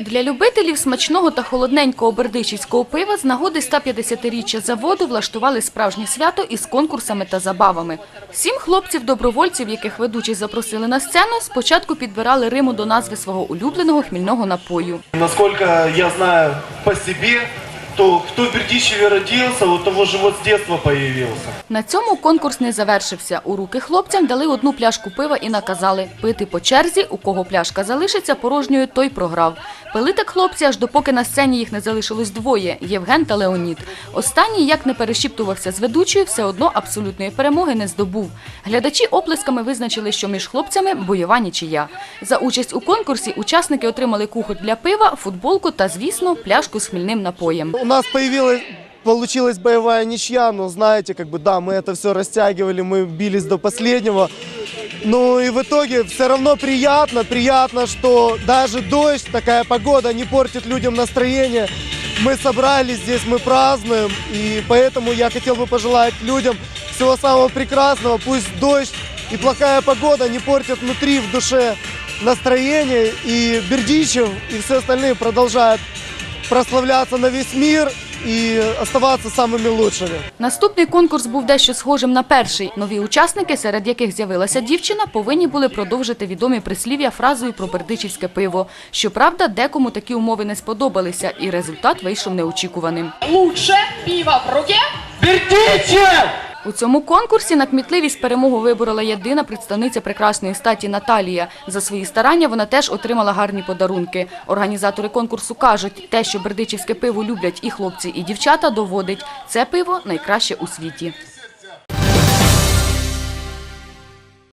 Для любителів смачного та холодненького бердичівського пива з нагоди 150-річчя заводу влаштували справжнє свято із конкурсами та забавами. Сім хлопців-добровольців, яких ведучі запросили на сцену, спочатку підбирали риму до назви свого улюбленого хмільного напою. Насколько я знаю по себе, то кто в Бердичеве родился, у того живот с детства появился. На цьому конкурс не завершився. У руки хлопцям дали одну пляшку пива і наказали пити по черзі, у кого пляшка залишиться порожньою, той програв. Пили так хлопці, аж допоки на сцені їх не залишилось двоє – Євген та Леонід. Останній, як не перешіптувався з ведучою, все одно абсолютної перемоги не здобув. Глядачі оплесками визначили, що між хлопцями бойова нічия. За участь у конкурсі учасники отримали кухоль для пива, футболку та, звісно, пляшку з хмільним напоєм. Нас появилась, получилась боевая ничья, но знаете, как бы да, мы это все растягивали, мы бились до последнего. Ну и в итоге все равно приятно, приятно, что даже дождь, такая погода не портит людям настроение. Мы собрались здесь, мы празднуем, и поэтому я хотел бы пожелать людям всего самого прекрасного. Пусть дождь и плохая погода не портят внутри, в душе настроение, и Бердичев, и все остальные продолжают прославляться на весь мир и оставаться самыми лучшими. Наступний конкурс був дещо схожим на перший. Нові учасники, серед яких з'явилася дівчина, повинні були продовжити відомі прислів'я фразою про бердичівське пиво. Щоправда, декому такі умови не сподобалися, і результат вийшов неочікуваним. Лучше пиво в руке. У цьому конкурсі на кмітливість перемогу виборола єдина представниця прекрасної статі Наталія. За свої старання вона теж отримала гарні подарунки. Організатори конкурсу кажуть, те, що бердичівське пиво люблять і хлопці, і дівчата, доводить – це пиво найкраще у світі.